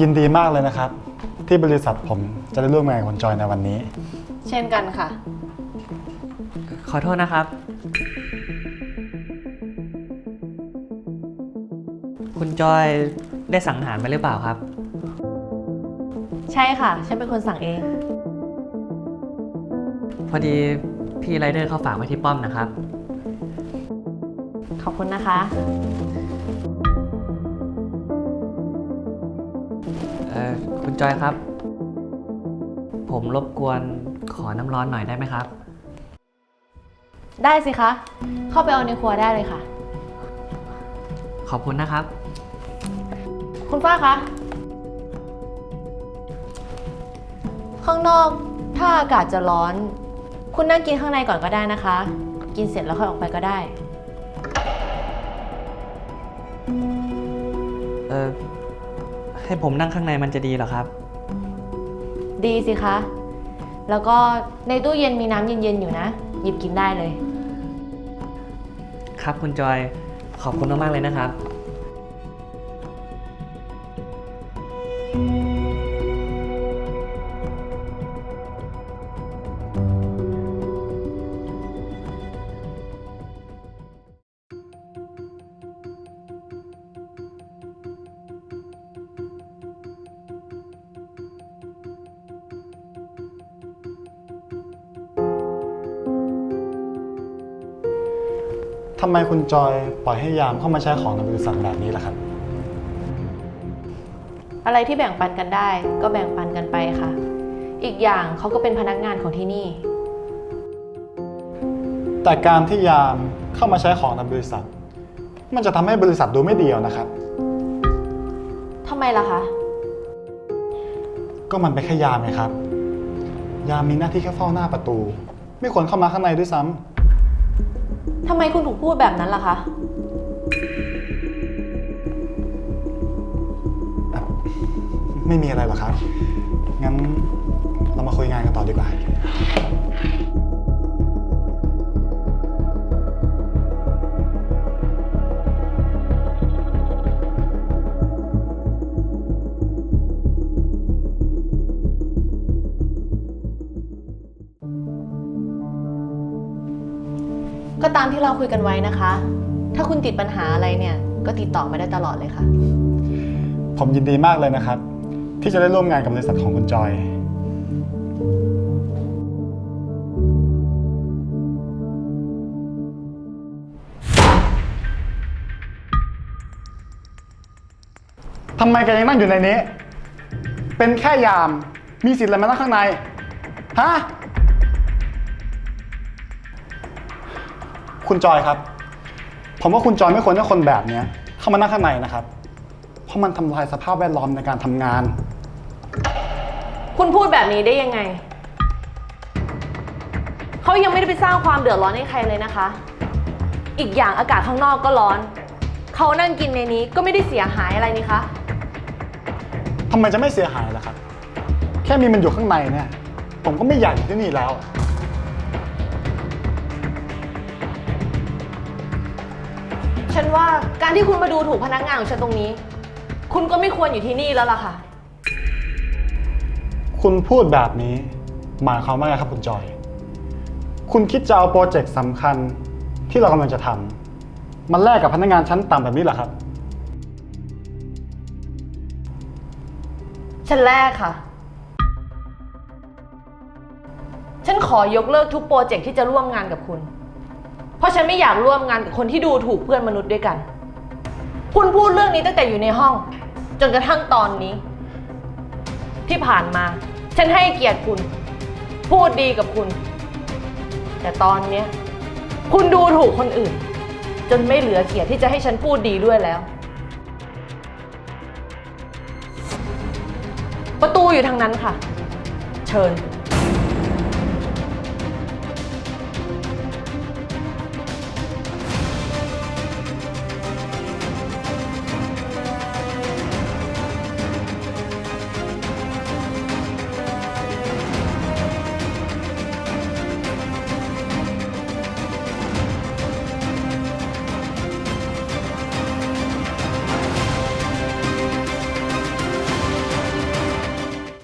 ยินดีมากเลยนะครับ ที่บริษัทผมจะได้ร่วมงานกับคุณจอยในวันนี้ เช่นกันค่ะ ขอโทษนะครับ คุณจอยได้สั่งอาหารมาหรือเปล่าครับ ใช่ค่ะ ฉันเป็นคนสั่งเอง พอดีพี่ไรเดอร์เขาฝากไว้ที่ป้อมนะครับ ขอบคุณนะคะ คุณจอยครับ ผมรบกวนขอน้ำร้อนหน่อยได้ไหมครับ ได้สิคะ เข้าไปเอาในครัวได้เลยค่ะ ขอบคุณนะครับ คุณฟ้าคะ ข้างนอกถ้าอากาศจะร้อน คุณนั่งกินข้างในก่อนก็ได้นะคะ กินเสร็จแล้วค่อยออกไปก็ได้ เอ่อ ให้ผมนั่งข้างในมันจะดีเหรอครับ ดีสิคะ แล้วก็ในตู้เย็นมีน้ำเย็นๆอยู่นะ หยิบกินได้เลย ครับคุณจอย ขอบคุณมากๆเลยนะครับ ทำไมคุณจอยปล่อยให้ยามเข้ามาใช้ของในบริษัทแบบนี้ล่ะครับ อะไรที่แบ่งปันกันได้ก็แบ่งปันกันไปค่ะ อีกอย่างเขาก็เป็นพนักงานของที่นี่ แต่การที่ยามเข้ามาใช้ของในบริษัท มันจะทำให้บริษัทดูไม่ดีเอานะครับ ทำไมล่ะคะ ก็มันเป็นแค่ยามไงครับ ยามมีหน้าที่แค่เฝ้าหน้าประตู ไม่ควรเข้ามาข้างในด้วยซ้ำ ทำไมคุณถึงพูดแบบนั้นล่ะคะไม่มีอะไรหรอกครับ งั้นเรามาคุยงานกันต่อดีกว่า ก็ตามที่เราคุยกันไว้นะคะ ถ้าคุณติดปัญหาอะไรเนี่ย ก็ติดต่อมาได้ตลอดเลยค่ะ ผมยินดีมากเลยนะครับ ที่จะได้ร่วมงานกับบริษัทของคุณจอย ทำไมแกยังนั่งอยู่ในนี้ เป็นแค่ยาม มีสิทธิ์อะไรมานั่งข้างใน ฮะ คุณจอยครับ ผมว่าคุณจอยไม่ควรให้คนแบบเนี้ยเข้ามานั่งข้างในนะครับ เพราะมันทำลายสภาพแวดล้อมในการทำงาน คุณพูดแบบนี้ได้ยังไง เขายังไม่ได้ไปสร้างความเดือดร้อนให้ใครเลยนะคะ อีกอย่างอากาศข้างนอกก็ร้อน เขานั่งกินในนี้ก็ไม่ได้เสียหายอะไรนี่คะ ทำไมจะไม่เสียหายล่ะครับ แค่มีมันอยู่ข้างในเนี่ย ผมก็ไม่อยากอยู่ที่นี่แล้ว ฉันว่าการที่คุณมาดูถูกพนักงานของฉันตรงนี้ คุณก็ไม่ควรอยู่ที่นี่แล้วล่ะค่ะ คุณพูดแบบนี้ หมายความว่าไงครับคุณจอย คุณคิดจะเอาโปรเจกต์สำคัญที่เรากำลังจะทำมันแลกกับพนักงานชั้นต่ำแบบนี้เหรอครับ ฉันแรกค่ะ ฉันขอยกเลิกทุกโปรเจกต์ที่จะร่วมงานกับคุณเพ ราะฉันไม่อยากร่วมงานกับคนที่ดูถูกเพื่อนมนุษย์ด้วยกัน คุณพูดเรื่องนี้ตั้งแต่อยู่ในห้อง จนกระทั่งตอนนี้ ที่ผ่านมา ฉันให้เกียรติคุณ พูดดีกับคุณ แต่ตอนเนี้ยคุณดูถูกคนอื่น จนไม่เหลือเกียรติที่จะให้ฉันพูดดีด้วยแล้ว ประตูอยู่ทางนั้นค่ะ เชิญ